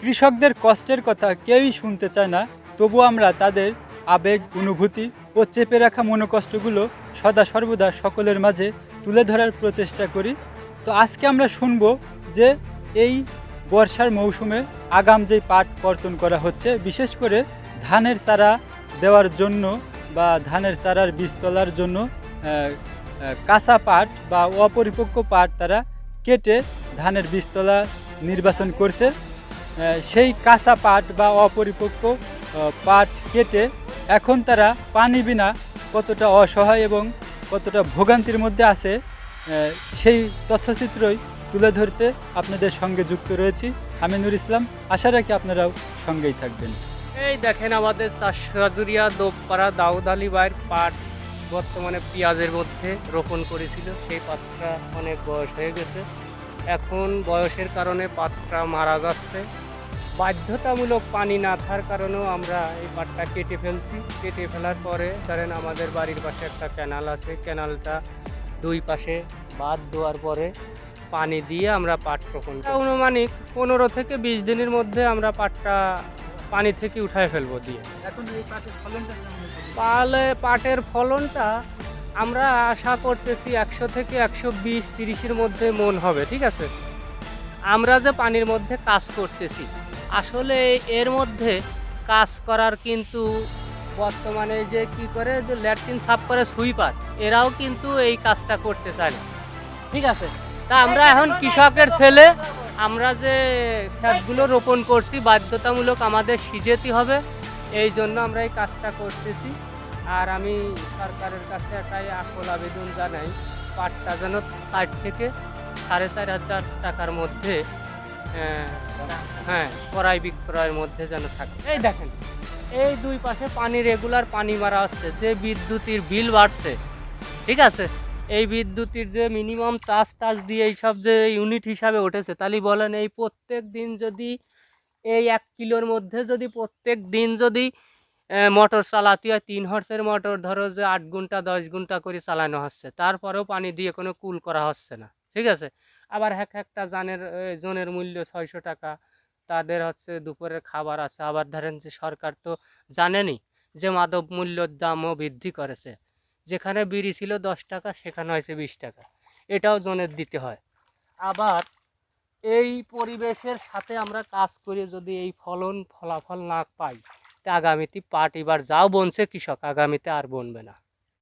কৃষকদের কষ্টের কথা কেউই শুনতে চায় না, তবু আমরা তাদের আবেগ, অনুভূতি ও চেপে রাখা মনোকষ্টগুলো সদা সর্বদা সকলের মাঝে তুলে ধরার প্রচেষ্টা করি। তো আজকে আমরা শুনব যে এই বর্ষার মৌসুমে আগাম যে পাট কর্তন করা হচ্ছে, বিশেষ করে ধানের চারা দেওয়ার জন্য বা ধানের চারার বীজ তোলার জন্য কাঁচা পাট বা অপরিপক্ক পাট তারা কেটে ধানের বীজতলা নির্বাচন করছে। সেই কাঁচা পাট বা অপরিপক্ক পাট কেটে এখন তারা পানি বিনা কতটা অসহায় এবং কতটা ভোগান্তির মধ্যে আছে সেই তথ্যচিত্রই তুলে ধরতে আপনাদের সঙ্গে যুক্ত রয়েছি আমি নুর ইসলাম। আশা রাখি আপনারাও সঙ্গেই থাকবেন। এই দেখেন আমাদের চাষাজুরিয়া দোপপাড়া, দাউদ আলী পাট বর্তমানে পেঁয়াজের মধ্যে রোপণ করেছিল। সেই পাটটা অনেক বয়স হয়ে গেছে। এখন বয়সের কারণে পাটটা মারা যাচ্ছে। বাধ্যতামূলক পানি না থাকার কারণেও আমরা এই পাটটা কেটে ফেলছি। কেটে ফেলার পরে ধরেন আমাদের বাড়ির পাশে একটা ক্যানাল আছে। ক্যানালটা দুই পাশে বাদ দেওয়ার পরে পানি দিয়ে আমরা পাট রোপণ। অনুমানিক পনেরো থেকে বিশ দিনের মধ্যে আমরা পাটটা পানি থেকে উঠায় ফেলব দিয়ে। এখন এই পাটের ফলনটা পালে পাটের ফলনটা আমরা আশা করতেছি একশো থেকে একশো বিশ তিরিশের মধ্যে মন হবে ঠিক আছে? আমরা যে পানির মধ্যে কাজ করতেছি আসলে এর মধ্যে কাজ করার কিন্তু বর্তমানে যে কি করে, যে ল্যাট্রিন সাফ করে সুইপার এরাও কিন্তু এই কাজটা করতে চায় ঠিক আছে? তা আমরা এখন কৃষকের ছেলে, আমরা যে ক্ষেতগুলো রোপণ করছি, বাধ্যতামূলক আমাদের সিজেতে হবে, এই জন্য আমরা এই কাজটা করতেছি। আর আমি সরকারের কাছে একটাই আকল আবেদন জানাই, পাটটা যেন ষাট থেকে সাড়ে চার হাজার টাকার মধ্যে হ্যাঁ ক্রয় বিক্রয়ের মধ্যে যেন থাকে। এই দেখেন, এই দুই পাশে পানি রেগুলার পানি মারা হচ্ছে যে বিদ্যুতের বিল বাড়ছে, ঠিক আছে? এই বিদ্যুতের যে মিনিমাম চার্জ টাচ দিয়ে এইসব যে ইউনিট হিসাবে উঠেছে তাহলে বলেন এই প্রত্যেক দিন যদি এই এক কিলোর মধ্যে যদি প্রত্যেক দিন যদি মোটর চালাতে হয়, তিন হর্সের মোটর, ধরো যে আট ঘণ্টা, দশ ঘণ্টা করে চালানো হচ্ছে, তারপরেও পানি দিয়ে কোনো কুল করা হচ্ছে না, ঠিক আছে? আবার এক একটা জানের জনের মূল্য ছয়শো টাকা। তাদের হচ্ছে দুপুরের খাবার আছে। আবার ধরেন যে সরকার তো জানেনই যে মাদক মূল্যর দামও বৃদ্ধি করেছে। যেখানে বিড়ি ছিল দশ টাকা, সেখানে হয়েছে বিশ টাকা। এটাও জনের দিতে হয়। আবার এই পরিবেশের সাথে আমরা কাজ করে যদি এই ফলন, ফলাফল না পাই, তা আগামীতে পাট এবার যাও বনছে কৃষক আগামীতে আর বনবে না।